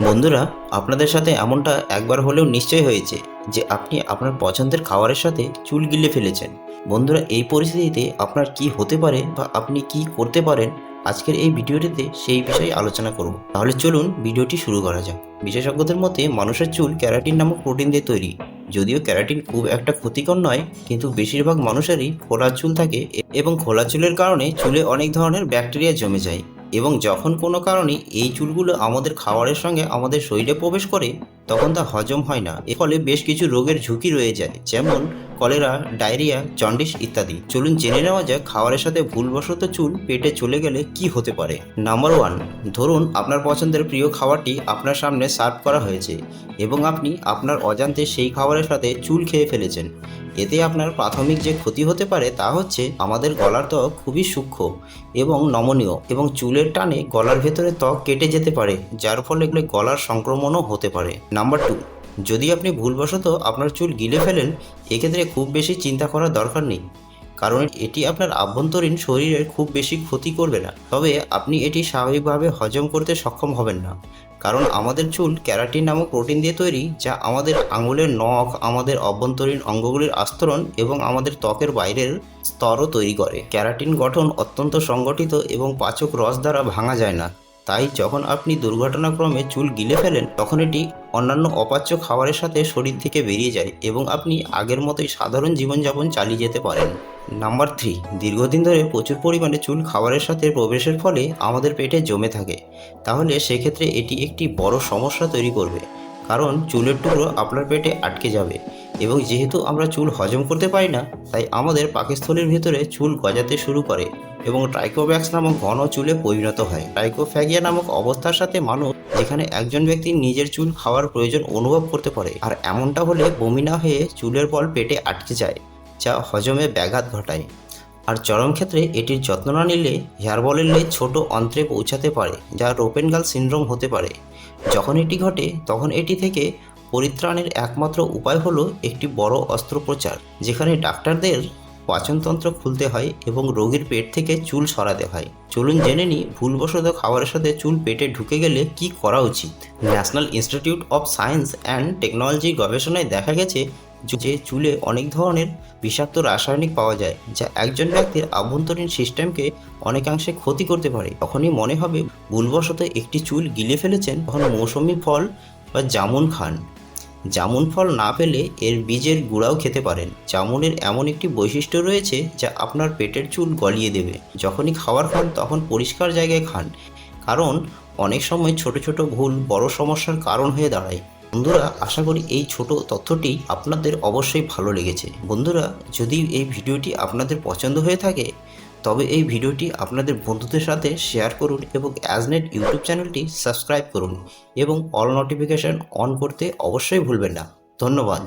বন্ধুরা, আপনাদের সাথে এমনটা একবার হলেও নিশ্চয় হয়েছে যে আপনি আপনার পছন্দের খাবারের সাথে চুল গিলে ফেলেছেন। বন্ধুরা, এই পরিস্থিতিতে আপনার কি হতে পারে বা আপনি কি করতে পারেন, আজকের এই ভিডিওটিতে সেই বিষয়ে আলোচনা করব। তাহলে চলুন ভিডিওটি শুরু করা যাক। বিশেষজ্ঞদের মতে, মানুষের চুল ক্যারাটিন নামক প্রোটিন দিয়ে তৈরি। যদিও ক্যারাটিন খুব একটা ক্ষতিকর নয়, কিন্তু বেশিরভাগ মানুষেরই খোলা চুল থাকে এবং খোলা চুলের কারণে চুলে অনেক ধরনের ব্যাকটেরিয়া জমে যায়। এবং যখন কোনো কারণে এই চুলগুলো আমাদের খাবারের সঙ্গে আমাদের শরীরে প্রবেশ করে, তখন তা হজম হয় না। এর ফলে বেশ কিছু রোগের ঝুঁকি রয়ে যায়। যেমন কলেরা, ডায়রিয়া, জন্ডিস ইত্যাদি। চলুন জেনে নেওয়া যাক খাবারের সাথে ভুলবশত চুল পেটে চলে গেলে কি হতে পারে। নাম্বার ওয়ান, ধরুন আপনার পছন্দের প্রিয় খাবারটি আপনার সামনে সার্ভ করা হয়েছে এবং আপনি আপনার অজান্তে সেই খাবারের সাথে চুল খেয়ে ফেলেছেন। এতে আপনার প্রাথমিক যে ক্ষতি হতে পারে তা হচ্ছে আমাদের গলার ত্বক খুবই সূক্ষ্ম এবং নমনীয় এবং চুলের টানে গলার ভেতরে ত্বক কেটে যেতে পারে, যার ফলে গলার সংক্রমণও হতে পারে। নাম্বার টু যদি আপনি ভুলবশত আপনার চুল গিলে ফেলেন, এক্ষেত্রে খুব বেশি চিন্তা করার দরকার নেই। কারণ এটি আপনার আভ্যন্তরীণ শরীরের খুব বেশি ক্ষতি করবে না। তবে আপনি এটি স্বাভাবিকভাবে হজম করতে সক্ষম হবেন না। কারণ আমাদের চুল ক্যারাটিন নামক প্রোটিন দিয়ে তৈরি, যা আমাদের আঙুলের নখ, আমাদের অভ্যন্তরীণ অঙ্গগুলির আস্তরণ এবং আমাদের ত্বকের বাইরের স্তরও তৈরি করে। ক্যারাটিন গঠন অত্যন্ত সংগঠিত এবং পাচক রস দ্বারা ভাঙা যায় না। তাই যখন আপনি দুর্ঘটনাক্রমে চুল গিলে ফেলেন, তখন এটি অন্যান্য অপাচ্য খাবারের সাথে শরীর থেকে বেরিয়ে যায় এবং আপনি আগের মতোই সাধারণ জীবনযাপন চালিয়ে যেতে পারেন। নাম্বার থ্রি, দীর্ঘদিন ধরে প্রচুর পরিমাণে চুল খাবারের সাথে প্রবেশের ফলে আমাদের পেটে জমে থাকে। তাহলে সেক্ষেত্রে এটি একটি বড় সমস্যা তৈরি করবে, কারণ চুলের টুকরো আপনার পেটে আটকে যাবে। এবং যেহেতু আমরা চুল হজম করতে পারি না, তাই আমাদের পাকস্থলীর ভিতরে চুল গজাতে শুরু করে এবং ট্রাইকোব্যাক্স নামক ঘন চুলে পরিণত হয়। ট্রাইকোফ্যাগিয়া নামক অবস্থার সাথে মানুষ যেখানে একজন ব্যক্তি নিজের চুল খাওয়ার প্রয়োজন অনুভব করতে পারে, আর এমনটা হলে বমি না হয়ে চুলের বল পেটে আটকে যায়, যা হজমে ব্যাঘাত ঘটায়। আর চরম ক্ষেত্রে এটির যত্ন না নিলে হেয়ার বলের লেজ ছোট অন্ত্রে পৌঁছাতে পারে, যা রোপেনগাল সিনড্রোম হতে পারে। যখন এটি ঘটে, তখন এটি থেকে পরিত্রাণের একমাত্র উপায় হলো একটি বড় অস্ত্রোপচার, যেখানে ডাক্তারদের পাচনতন্ত্র খুলতে হয় এবং রোগীর পেট থেকে চুল সরাতে হয়। চলুন জেনে নিই ভুলবশত খাবারের সাথে চুল পেটে ঢুকে গেলে কি করা উচিত। National institute of science and technology গবেষণায় দেখা গেছে যে চুলে অনেক ধরনের বিষাক্ত রাসায়নিক পাওয়া যায়, যা একজন ব্যক্তির আভ্যন্তরীণ সিস্টেমকে অনেকাংশে ক্ষতি করতে পারে। তখনই মনে হবে ভুলবশত একটি চুল গিলে ফেলেছেন তখন মৌসুমি ফল বা জামুন খান। জামুন ফল না পেলে এর বীজের গুঁড়াও খেতে পারেন। জামুনের এমন একটি বৈশিষ্ট্য রয়েছে যা আপনার পেটের চুল গলিয়ে দেবে। যখনই খাবার খান তখন পরিষ্কার জায়গায় খান। কারণ অনেক সময় ছোট ছোট ভুল বড় সমস্যার কারণ হয়ে দাঁড়ায়। বন্ধুরা, আশা করি এই ছোট তথ্যটি আপনাদের অবশ্যই ভালো লেগেছে। বন্ধুরা, যদি এই ভিডিওটি আপনাদের পছন্দ হয়ে থাকে তবে এই ভিডিওটি আপনাদের বন্ধুদের সাথে শেয়ার করুন এবং অ্যাজনেট ইউটিউব চ্যানেলটি সাবস্ক্রাইব করুন এবং অল নোটিফিকেশন অন করতে অবশ্যই ভুলবেন না। ধন্যবাদ।